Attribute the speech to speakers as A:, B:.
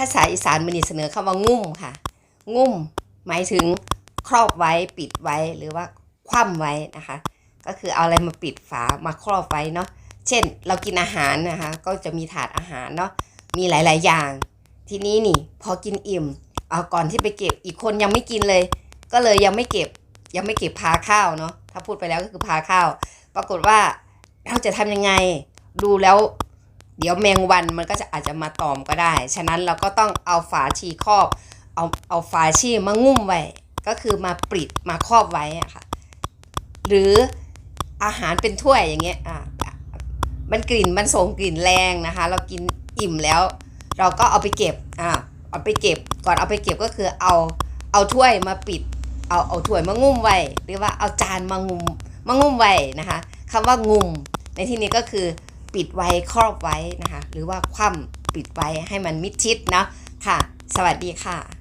A: ภาษาอีสานมันนี่เสนอคำว่างุ่มค่ะ งุ่ม หมายถึงครอบไว้ปิดไว้หรือว่าคว่ำไว้นะคะ ก็คือเอาอะไรมาปิดฝามาครอบไว้เนาะเช่น เรากินอาหารนะคะ ก็จะมีถาดอาหารเนาะมีหลาย ๆ อย่าง ทีนี้นี่พอกินอิ่มเอาก่อนที่ไปเก็บอีกคนยังไม่กินเลย ก็เลยยังไม่เก็บยังไม่เก็บพาข้าวเนาะถ้าพูดไปแล้วก็คือพาข้าว ปรากฏว่าเราจะทำยังไงดูแล้ว เดี๋ยวแมงวันมันก็จะอาจจะมาตอมก็ได้ ฉะนั้นเราก็ต้องเอาฝาชีครอบ เอาเอาฝาชีมางุ่มไว้ ก็คือมาปิดมาครอบไว้อะค่ะ หรืออาหารเป็นถ้วยอย่างเงี้ยอะมันกลิ่นมันส่งกลิ่นแรงนะคะ เรากินอิ่มแล้ว เราก็เอาไปเก็บอ่าเอาไปเก็บก่อนเอาไปเก็บก็คือเอาเอาถ้วยมาปิด เอาเอาถ้วยมางุ่มไว้หรือว่าเอาจานมางุ่มมางุ่มไว้นะคะคำว่างุ่มในที่นี้ก็คือ ปิดไว้ครอบไว้นะคะ หรือว่าคว่ำปิดไว้ให้มันมิดชิดเนาะค่ะ สวัสดีค่ะ